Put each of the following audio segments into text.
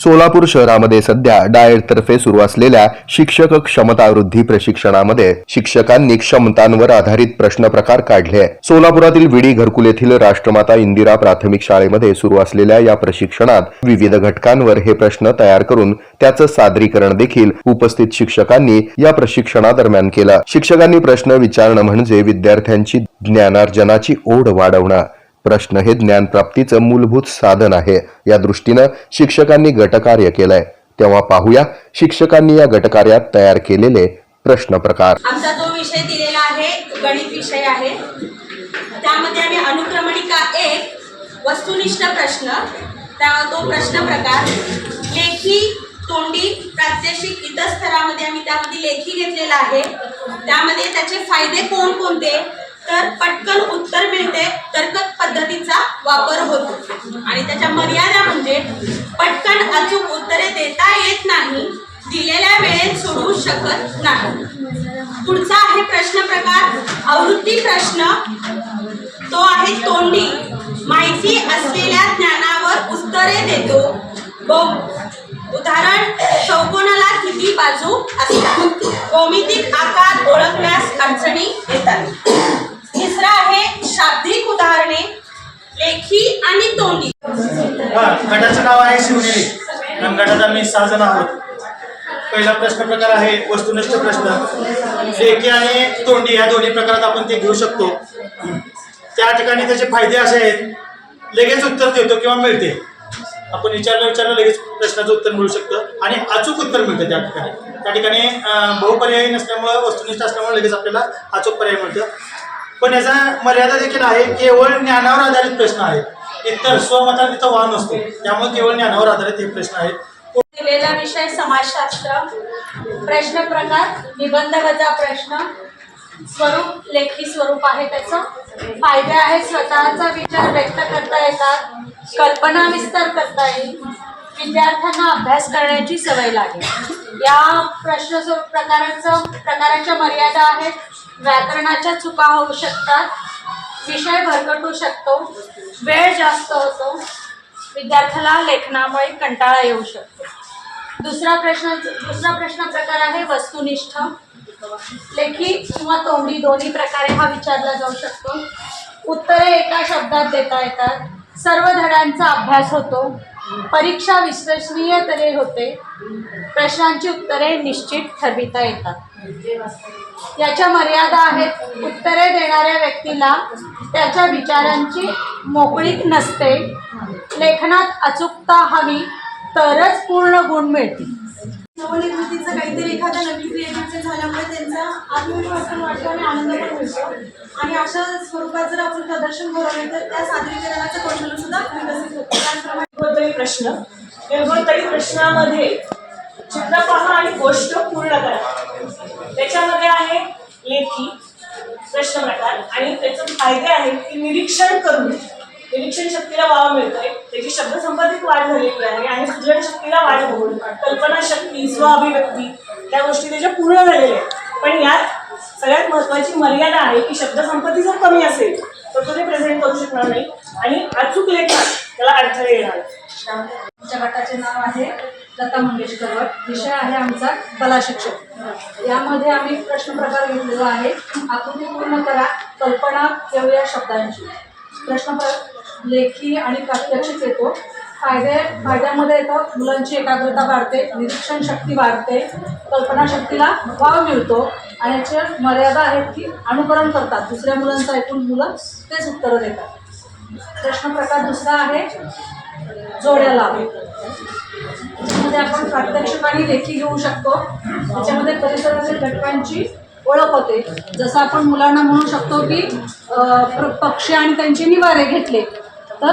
सोलापूर शहरामध्ये सध्या डाएटतर्फे सुरू असलेल्या शिक्षक क्षमता वृद्धी प्रशिक्षणामध्ये शिक्षकांनी क्षमतांवर आधारित प्रश्न प्रकार काढले सोलापुरातील विडी घरकुल येथील राष्ट्रमाता इंदिरा प्राथमिक शाळेमध्ये सुरू असलेल्या या प्रशिक्षणात विविध घटकांवर हे प्रश्न तयार करून त्याचं सादरीकरण देखील उपस्थित शिक्षकांनी या प्रशिक्षणादरम्यान केलं. शिक्षकांनी प्रश्न विचारणं म्हणजे विद्यार्थ्यांची ज्ञानार्जनाची ओढ वाढवणं. प्रश्न हे ज्ञानप्राप्तीचं मूलभूत साधन आहे. या दृष्टीनं शिक्षकांनी गटकार्य केलंय. तेव्हा पाहूया शिक्षकांनी या गटकार्यात तयार केलेले प्रश्न प्रकार. आमचा जो विषय दिलेला आहे गणित विषय आहे त्यामध्ये आम्ही अनुक्रमणिका एक वस्तुनिष्ठ प्रश्न त्या तो प्रश्न प्रकार लेखी तोंडी प्रात्यक्षिक इतर स्तरामध्ये आम्ही त्यामध्ये लेखी घेतलेला आहे. त्यामध्ये त्याचे फायदे कोणकोणते? तर पटकन उत्तर मिळते तर्क पद्धतीचा वापर होतो. आणि त्याच्या मर्यादा म्हणजे पटकन अचूक उत्तरे देता येत नाही दिलेल्या वेळेत सोडवू शकत नाही. पुढचा आहे प्रश्न प्रकार. आवृत्ती प्रश्न. तो आहे तोंडी. माहिती असलेल्या ज्ञानावर उत्तरे देतो. ब- उदाहरण चौकोनाला किती बाजू असतात? भौमितिक आकार ओळखण्यास अडचणी येतात. ही आणि तोंडी. हा गटाचं नाव आहे शिवनेरी. आणि गटात आम्ही सहा जण आहोत. पहिला प्रश्न प्रकार आहे वस्तुनिष्ठ प्रश्न. लेखी आणि तोंडी या दोन्ही प्रकारात आपण ते घेऊ शकतो. त्या ठिकाणी त्याचे फायदे असे आहेत. लगेच उत्तर देतो किंवा मिळते. आपण विचारलं विचारलं लगेच प्रश्नाचं उत्तर मिळू शकतं. आणि अचूक उत्तर मिळतं त्या ठिकाणी. त्या ठिकाणी बहुपर्यायी नसल्यामुळं वस्तुनिष्ठ असल्यामुळे लगेच आपल्याला अचूक पर्याय मिळतं. पण याचा मर्यादा देखील आहे केवळ ज्ञानावर आधारित प्रश्न आहेत. इतर स्वमताला तिथं वाहन असतो त्यामुळे केवळ ज्ञानावर आधारित हे प्रश्न आहेत. दिलेला विषय समाजशास्त्र प्रश्न प्रकार निबंध वजा प्रश्न स्वरूप लेखी स्वरूप आहे त्याचं. फायदे आहे स्वतःचा विचार व्यक्त करता येतात कल्पना विस्तार करता येईल विद्यार्थ्यांना अभ्यास करण्याची सवय लागेल. या प्रश्न स्वरूप प्रकारांचं प्रकारांच्या मर्यादा आहेत. व्याकरणाच्या चुका होऊ शकतात. विषय भरकटू शकतो. वेळ जास्त होतो. विद्यार्थ्याला लेखनामुळे कंटाळा येऊ शकतो. दुसरा प्रश्न दुसरा प्रश्न प्रकार आहे वस्तुनिष्ठ. लेखी किंवा तोंडी दोन्ही प्रकारे हा विचारला जाऊ शकतो. उत्तरे एका शब्दात देता येतात. सर्व धड्यांचा अभ्यास होतो. परीक्षा विश्वसनीय तरे होते. प्रश्नांची उत्तरे निश्चित ठरविता येतात. याच्या मर्यादा आहेत. उत्तरे देणाऱ्या व्यक्तीला त्याच्या विचारांची मोकळीक नसते. लेखनात अचूकता हवी तरच पूर्ण गुण मिळतील. नवनिर्मितीचं काहीतरी एखादं नवीन क्रिएटिव्ह झाल्यामुळे त्यांचा आत्मविश्वास पण वाटतो आणि आनंद पण मिळतो. आणि अशा स्वरूपात जर आपण प्रदर्शन भरवले तर त्या सादरीकरणाचं कौशल्य प्रश्न. तरी प्रश्नामध्ये चित्र पहा आणि गोष्ट पूर्ण करा. त्याच्यामध्ये आहे लेखी प्रश्न प्रकार आणि त्याचे फायदे आहेत की निरीक्षण करून निरीक्षण शक्तीला वाव मिळतोय. त्याची शब्दसंपत्तीत वाढ झालेली आहे आणि सृजनशक्तीला वाढ होऊन कल्पना शक्ती स्वाभिव्यक्ती त्या गोष्टी त्याच्या पूर्ण झालेल्या आहेत. पण यात सगळ्यात महत्त्वाची मर्यादा आहे की शब्दसंपत्ती जर कमी असेल तर तो ते प्रेझेंट करू शकणार नाही आणि अचूक लेखनात त्याला अडथळे येणार. आमच्या गटाचे नाव आहे लता मंगेशकर गट. विषय आहे आमचा कला शिक्षक यामध्ये आम्ही प्रश्न प्रकार घेतलेला आहे. आकृती पूर्ण करा कल्पना या शब्दांची. प्रश्न प्र लेखी आणि प्रात्यक्षिक येतो. फायदे फायद्यामध्ये येतं. मुलांची एकाग्रता वाढते निरीक्षण शक्ती वाढते. कल्पनाशक्तीला वाव मिळतो. आणि याच्या मर्यादा आहेत की अनुकरण करतात. दुसऱ्या मुलांचं ऐकून मुलं तेच उत्तरं देतात. प्रश्न प्रकार दुसरा आहे जोड्या लाभ त्याच्यामध्ये आपण प्रात्यक्षिक आणि लेखी घेऊ शकतो. त्याच्यामध्ये परिसरातील घटकांची ओळख होते. जसं आपण मुलांना म्हणू शकतो की प्र- पक्षी आणि त्यांचे निवारे घेतले. तर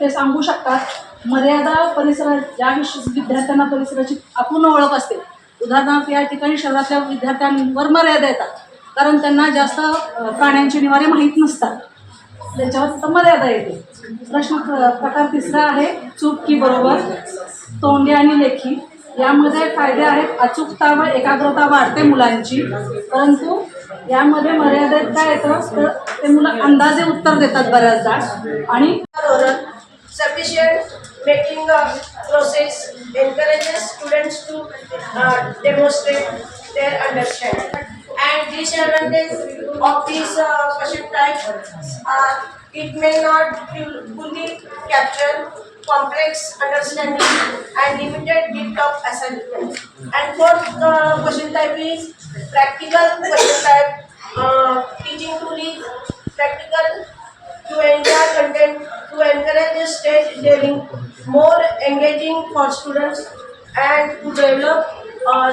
ते सांगू शकतात मर्यादा परिसरा ज्या विद्यार्थ्यांना परिसराची अपूर्ण ओळख असते. उदाहरणार्थ या ठिकाणी शहरातल्या विद्यार्थ्यांवर मर्यादा येतात. कारण त्यांना जास्त प्राण्यांचे प्राण्यांची निवारे माहीत नसतात. त्याच्यावर तिथं मर्यादा येते. प्रश्न प्र- प्रकार तिसरा आहे चूक की बरोबर. तोंडी आणि लेखी. यामध्ये फायदे आहेत अचूकता व एकाग्रता वाढते मुलांची. परंतु यामध्ये मर्यादेत काय येतं तर ते मुलं अंदाजे उत्तर देतात बऱ्याचदा. आणि oral, sufficient making a process encourages students to uh, demonstrate their understanding. And disadvantage of this uh, question type, uh, it may not fully capture complex understanding and limited depth of assessment. And fourth uh, question type is practical question type, uh, teaching tool is practical to enter content to encourage the stage daring more engaging for students and to develop uh,